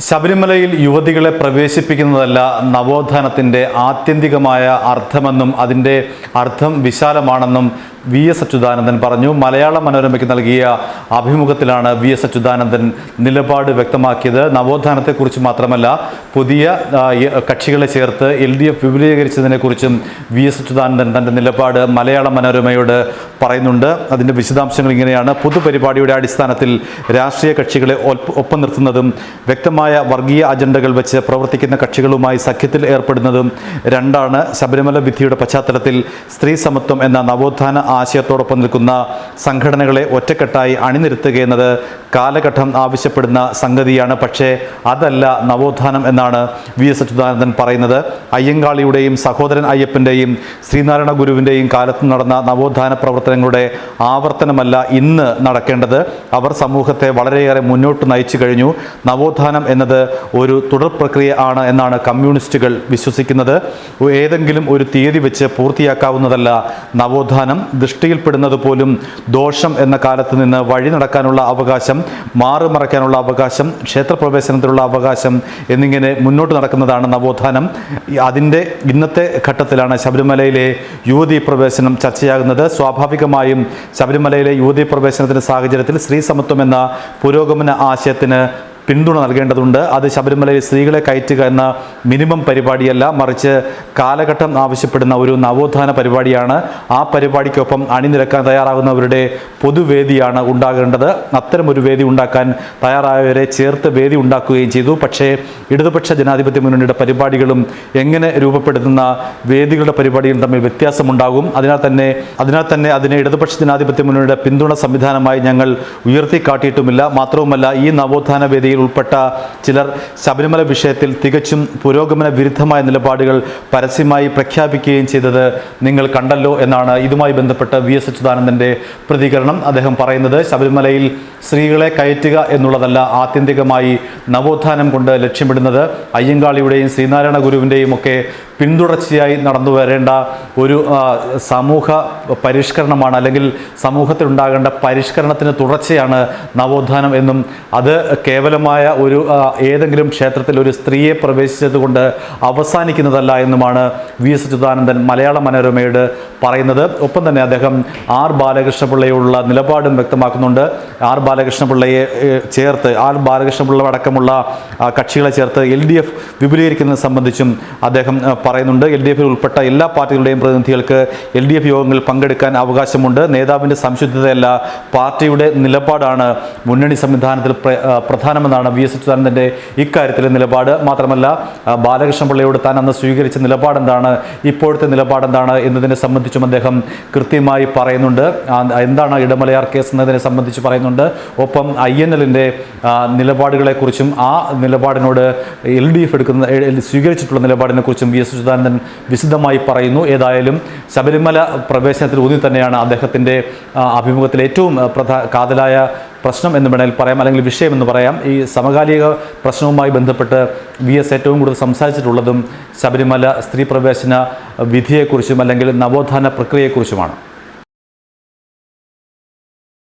ശബരിമലയിൽ യുവതികളെ പ്രവേശിപ്പിക്കുന്നതല്ല നവോത്ഥാനത്തിന്റെ ആത്യന്തികമായ അർത്ഥമെന്നും അതിന്റെ അർത്ഥം വിശാലമാണെന്നും വി എസ് അച്യുതാനന്ദൻ പറഞ്ഞു. മലയാള മനോരമയ്ക്ക് നൽകിയ അഭിമുഖത്തിലാണ് വി എസ് അച്യുതാനന്ദൻ നിലപാട് വ്യക്തമാക്കിയത്. നവോത്ഥാനത്തെക്കുറിച്ച് മാത്രമല്ല പുതിയ കക്ഷികളെ ചേർത്ത് എൽ ഡി എഫ് വിപുലീകരിച്ചതിനെക്കുറിച്ചും വി എസ് അച്യുതാനന്ദൻ തന്റെ നിലപാട് മലയാള മനോരമയോട് പറയുന്നുണ്ട്. അതിന്റെ വിശദാംശങ്ങൾ ഇങ്ങനെയാണ്. പൊതുപരിപാടിയുടെ അടിസ്ഥാനത്തിൽ രാഷ്ട്രീയ കക്ഷികളെ ഒപ്പം നിർത്തുന്നതും വ്യക്തമായ വർഗീയ അജണ്ടകൾ വെച്ച് പ്രവർത്തിക്കുന്ന കക്ഷികളുമായി സഖ്യത്തിൽ ഏർപ്പെടുന്നതും രണ്ടാണ് ശബരിമല വിധിയുടെ പശ്ചാത്തലത്തിൽ സ്ത്രീ സമത്വം എന്ന നവോത്ഥാന ആശയത്തോടൊപ്പം നിൽക്കുന്ന സംഘടനകളെ ഒറ്റക്കെട്ടായി അണിനിരത്തുക എന്നത് കാലഘട്ടം ആവശ്യപ്പെടുന്ന സംഗതിയാണ്. പക്ഷേ അതല്ല നവോത്ഥാനം എന്നാണ് വി എസ് അച്യുതാനന്ദൻ പറയുന്നത്. അയ്യങ്കാളിയുടെയും സഹോദരൻ അയ്യപ്പന്റെയും ശ്രീനാരായണ ഗുരുവിന്റെയും കാലത്ത് നടന്ന നവോത്ഥാന പ്രവർത്തനങ്ങളുടെ ആവർത്തനമല്ല ഇന്ന് നടക്കേണ്ടത്. അവർ സമൂഹത്തെ വളരെയേറെ മുന്നോട്ട് നയിച്ചു കഴിഞ്ഞു. നവോത്ഥാനം എന്നത് ഒരു തുടർ പ്രക്രിയ ആണ് എന്നാണ് കമ്മ്യൂണിസ്റ്റുകൾ വിശ്വസിക്കുന്നത്. ഏതെങ്കിലും ഒരു തീയതി വെച്ച് പൂർത്തിയാക്കാവുന്നതല്ല നവോത്ഥാനം. ദൃഷ്ടിയിൽപ്പെടുന്നത് പോലും ദോഷം എന്ന കാലത്ത് നിന്ന് വഴി നടക്കാനുള്ള അവകാശം മാറുമറയ്ക്കാനുള്ള അവകാശം ക്ഷേത്രപ്രവേശനത്തിനുള്ള അവകാശം എന്നിങ്ങനെ മുന്നോട്ട് നടക്കുന്നതാണ് നവോത്ഥാനം. അതിന്റെ ഇന്നത്തെ ഘട്ടത്തിലാണ് ശബരിമലയിലെ യുവതി പ്രവേശനം ചർച്ചയാകുന്നത്. സ്വാഭാവികമായും ശബരിമലയിലെ യുവതി പ്രവേശനത്തിന്റെ സാഹചര്യത്തിൽ സ്ത്രീ സമത്വം എന്ന പുരോഗമന ആശയത്തിന് പിന്തുണ നൽകേണ്ടതുണ്ട്. അത് ശബരിമലയിൽ സ്ത്രീകളെ കയറ്റുക എന്ന മിനിമം പരിപാടിയല്ല. മറിച്ച് കാലഘട്ടം ആവശ്യപ്പെടുന്ന ഒരു നവോത്ഥാന പരിപാടിയാണ്. ആ പരിപാടിക്കൊപ്പം അണിനിരക്കാൻ തയ്യാറാകുന്നവരുടെ പൊതുവേദിയാണ് ഉണ്ടാകേണ്ടത്. അത്തരമൊരു വേദി ഉണ്ടാക്കാൻ തയ്യാറായവരെ ചേർത്ത് വേദി ഉണ്ടാക്കുകയും ചെയ്തു. പക്ഷേ ഇടതുപക്ഷ ജനാധിപത്യ മുന്നണിയുടെ പരിപാടികളും എങ്ങനെ രൂപപ്പെടുത്തുന്ന വേദികളുടെ പരിപാടികളും തമ്മിൽ വ്യത്യാസമുണ്ടാകും. അതിനാൽ തന്നെ അതിനാൽ തന്നെ അതിനെ ഇടതുപക്ഷ ജനാധിപത്യ മുന്നണിയുടെ പിന്തുണ സംവിധാനമായി ഞങ്ങൾ ഉയർത്തിക്കാട്ടിയിട്ടുമില്ല. മാത്രവുമല്ല ഈ നവോത്ഥാന വേദിയിൽ ഉൾപ്പെട്ട ചിലർ ശബരിമല വിഷയത്തിൽ തികച്ചും പുരോഗമന വിരുദ്ധമായ നിലപാടുകൾ പരസ്യമായി പ്രഖ്യാപിക്കുകയും ചെയ്തത് നിങ്ങൾ കണ്ടല്ലോ എന്നാണ് ഇതുമായി ബന്ധപ്പെട്ട് വി എസ് അച്യുതാനന്ദന്റെ പ്രതികരണം. അദ്ദേഹം പറയുന്നത് ശബരിമലയിൽ സ്ത്രീകളെ കയറ്റുക എന്നുള്ളതല്ല ആത്യന്തികമായി നവോത്ഥാനം കൊണ്ട് ലക്ഷ്യമിടുന്നത്. അയ്യങ്കാളിയുടെയും ശ്രീനാരായണ ഗുരുവിന്റെയും ഒക്കെ പിന്തുടർച്ചയായി നടന്നു വരേണ്ട ഒരു സമൂഹ പരിഷ്കരണമാണ് അല്ലെങ്കിൽ സമൂഹത്തിൽ ഉണ്ടാകേണ്ട പരിഷ്കരണത്തിന് തുടർച്ചയാണ് നവോത്ഥാനം എന്നും അത് കേവലമായ ഒരു ഏതെങ്കിലും ക്ഷേത്രത്തിൽ ഒരു സ്ത്രീയെ പ്രവേശിച്ചതുകൊണ്ട് അവസാനിക്കുന്നതല്ല എന്നുമാണ് വി എസ് അച്യുതാനന്ദൻ മലയാള മനോരമയോട് പറയുന്നത്. ഒപ്പം തന്നെ അദ്ദേഹം ആർ ബാലകൃഷ്ണപിള്ളയോടുള്ള നിലപാടും വ്യക്തമാക്കുന്നുണ്ട്. ആർ ബാലകൃഷ്ണപിള്ളയെ ചേർത്ത് ആർ ബാലകൃഷ്ണപിള്ള അടക്കമുള്ള കക്ഷികളെ ചേർത്ത് എൽ ഡി എഫ് വിപുലീകരിക്കുന്നത് സംബന്ധിച്ചും അദ്ദേഹം പറയുന്നുണ്ട്. എൽ ഡി എഫിൽ ഉൾപ്പെട്ട എല്ലാ പാർട്ടികളുടെയും പ്രതിനിധികൾക്ക് എൽ ഡി എഫ് യോഗങ്ങളിൽ പങ്കെടുക്കാൻ അവകാശമുണ്ട്. നേതാവിന്റെ സംശുദ്ധതയല്ല പാർട്ടിയുടെ നിലപാടാണ് മുന്നണി സംവിധാനത്തിൽ പ്രധാനമെന്നാണ് വി എസ് അച്യുതാനന്ദന്റെ ഇക്കാര്യത്തിലെ നിലപാട്. മാത്രമല്ല ബാലകൃഷ്ണപിള്ളയോട് താൻ അന്ന് സ്വീകരിച്ച നിലപാടെന്താണ് ഇപ്പോഴത്തെ നിലപാടെന്താണ് എന്നതിനെ സംബന്ധിച്ചും അദ്ദേഹം കൃത്യമായി പറയുന്നുണ്ട്. എന്താണ് ഇടമലയാർ കേസ് എന്നതിനെ സംബന്ധിച്ച് പറയുന്നുണ്ട്. ഒപ്പം ഐ എൻ എല്ലിന്റെ നിലപാടുകളെക്കുറിച്ചും ആ നിലപാടിനോട് എൽ ഡി എഫ് എടുക്കുന്ന സ്വീകരിച്ചിട്ടുള്ള നിലപാടിനെ കുറിച്ചും വി എസ് അച്യുതാനന്ദൻ വിശദമായി പറയുന്നു. ഏതായാലും ശബരിമല പ്രവേശനത്തിൽ ഊന്നി തന്നെയാണ് അദ്ദേഹത്തിന്റെ അഭിമുഖത്തിൽ ഏറ്റവും പ്രധാ കാതലായ പ്രശ്നം എന്ന് വേണമെങ്കിൽ പറയാം. അല്ലെങ്കിൽ വിഷയം എന്ന് പറയാം. ഈ സമകാലിക പ്രശ്നവുമായി ബന്ധപ്പെട്ട് വി എസ് ഏറ്റവും കൂടുതൽ സംസാരിച്ചിട്ടുള്ളതും ശബരിമല സ്ത്രീ പ്രവേശന വിധിയെക്കുറിച്ചും അല്ലെങ്കിൽ നവോത്ഥാന പ്രക്രിയയെക്കുറിച്ചുമാണ്.